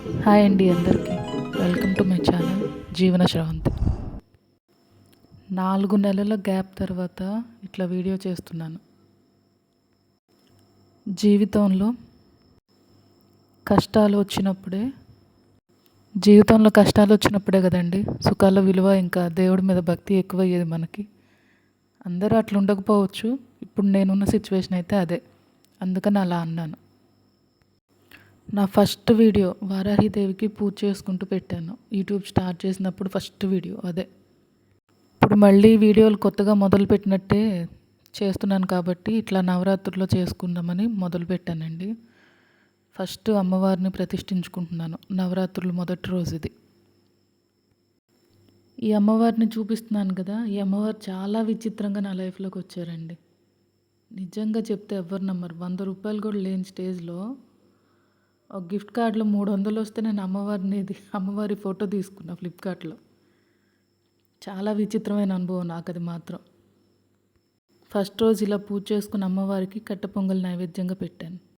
Hi అండి అందరికీ. Welcome to my channel జీవన శ్రవంతి. నాలుగు నెలల గ్యాప్ తర్వాత ఇట్లా వీడియో చేస్తున్నాను. జీవితంలో కష్టాలు వచ్చినప్పుడే జీవితంలో కష్టాలు వచ్చినప్పుడే కదండి సుఖాల విలువ ఇంకా దేవుడి మీద భక్తి ఎక్కువ అయ్యేది మనకి. అందరూ అట్లా ఉండకపోవచ్చు. ఇప్పుడు నేనున్న సిచ్యువేషన్ అయితే అదే. అందుకని అలా అన్నాను. నా ఫస్ట్ వీడియో వారాహిదేవికి పూజ చేసుకుంటూ పెట్టాను. యూట్యూబ్ స్టార్ట్ చేసినప్పుడు ఫస్ట్ వీడియో అదే. ఇప్పుడు మళ్ళీ వీడియోలు కొత్తగా మొదలుపెట్టినట్టే చేస్తున్నాను కాబట్టి ఇట్లా నవరాత్రుల్లో చేసుకుందామని మొదలుపెట్టానండి ఫస్ట్ అమ్మవారిని ప్రతిష్ఠించుకుంటున్నాను. నవరాత్రులు మొదటి రోజు ఇది ఈ అమ్మవారిని చూపిస్తున్నాను కదా ఈ అమ్మవారు చాలా విచిత్రంగా నా లైఫ్లోకి వచ్చారండి. నిజంగా చెప్తే ఎవరు నమ్మరు. వంద రూపాయలు కూడా లేని స్టేజ్లో గిఫ్ట్ కార్డులో మూడు వందలు వస్తే నేను అమ్మవారిని ఇది అమ్మవారి ఫోటో తీసుకున్నా ఫ్లిప్కార్ట్లో. చాలా విచిత్రమైన అనుభవం నాకు అది మాత్రం. ఫస్ట్ రోజు ఇలా పూజ చేసుకున్న అమ్మవారికి కట్ట పొంగల్ నైవేద్యంగా పెట్టాను.